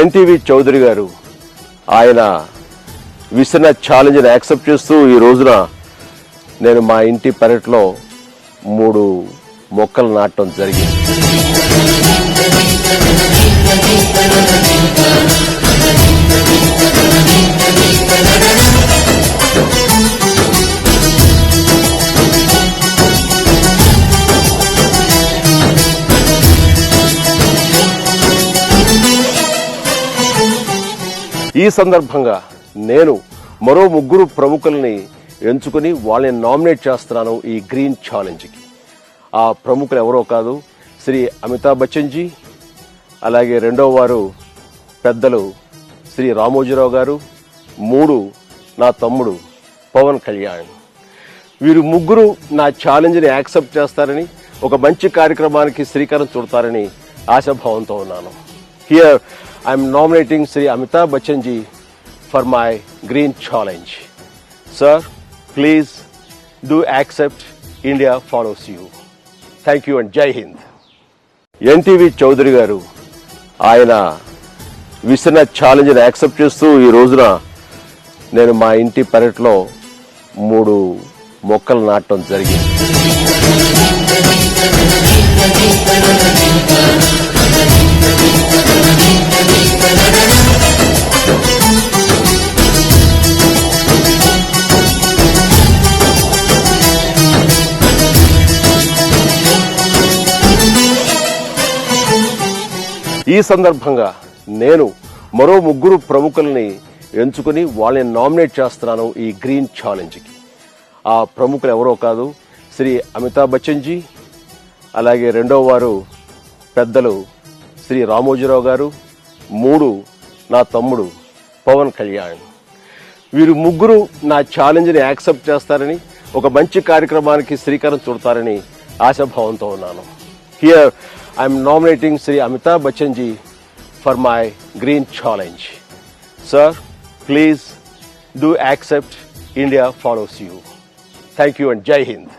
NTV Chowdary గారు ఆయన విసిన ఛాలెంజ్ని accept చేస్తూ ఈ రోజున నేను మా ఇంటి పెరట్లో మూడు మొక్కలు నాటడం జరిగింది. ఈ సందర్భంగా నేను మరో ముగ్గురు ప్రముఖుల్ని ఎంచుకుని వాళ్ళని నామినేట్ చేస్తున్నాను ఈ గ్రీన్ ఛాలెంజ్కి. ఆ ప్రముఖులు ఎవరో కాదు శ్రీ అమితాబ్ బచ్చన్ జీ అలాగే రెండో వారు పెద్దలు శ్రీ రామోజీరావు గారు మూడు నా తమ్ముడు పవన్ కళ్యాణ్. వీరు ముగ్గురు నా ఛాలెంజ్ని యాక్సెప్ట్ చేస్తారని ఒక మంచి కార్యక్రమానికి శ్రీకారం చుడతారని ఆశాభావంతో ఉన్నాను. Here I'm nominating Shri Amitabh Bachchan ji for my green challenge sir please do accept India follows you thank you and Jai Hind NTV Chowdary గారు ఆయన విసిన ఛాలెంజ్ని యాక్సెప్ట్ చేస్తూ ఈ రోజున నేను మా ఇంటి పెరట్లో మూడు మొక్కలు నాటడం జరిగింది. ఈ సందర్భంగా నేను మరో ముగ్గురు ప్రముఖుల్ని ఎంచుకుని వాళ్ళని నామినేట్ చేస్తున్నాను ఈ గ్రీన్ ఛాలెంజ్కి. ఆ ప్రముఖులు ఎవరో కాదు శ్రీ అమితాబ్ బచ్చన్ జీ అలాగే రెండో వారు పెద్దలు శ్రీ రామోజీరావు గారు మూడు నా తమ్ముడు పవన్ కళ్యాణ్. వీరు ముగ్గురు నా ఛాలెంజ్ని యాక్సెప్ట్ చేస్తారని ఒక మంచి కార్యక్రమానికి శ్రీకారం చుడతారని ఆశాభావంతో ఉన్నాను. Here I'm nominating Sri Amitabh Bachchan ji for my green challenge. Sir, please do accept India follows you. Thank you and Jai Hind.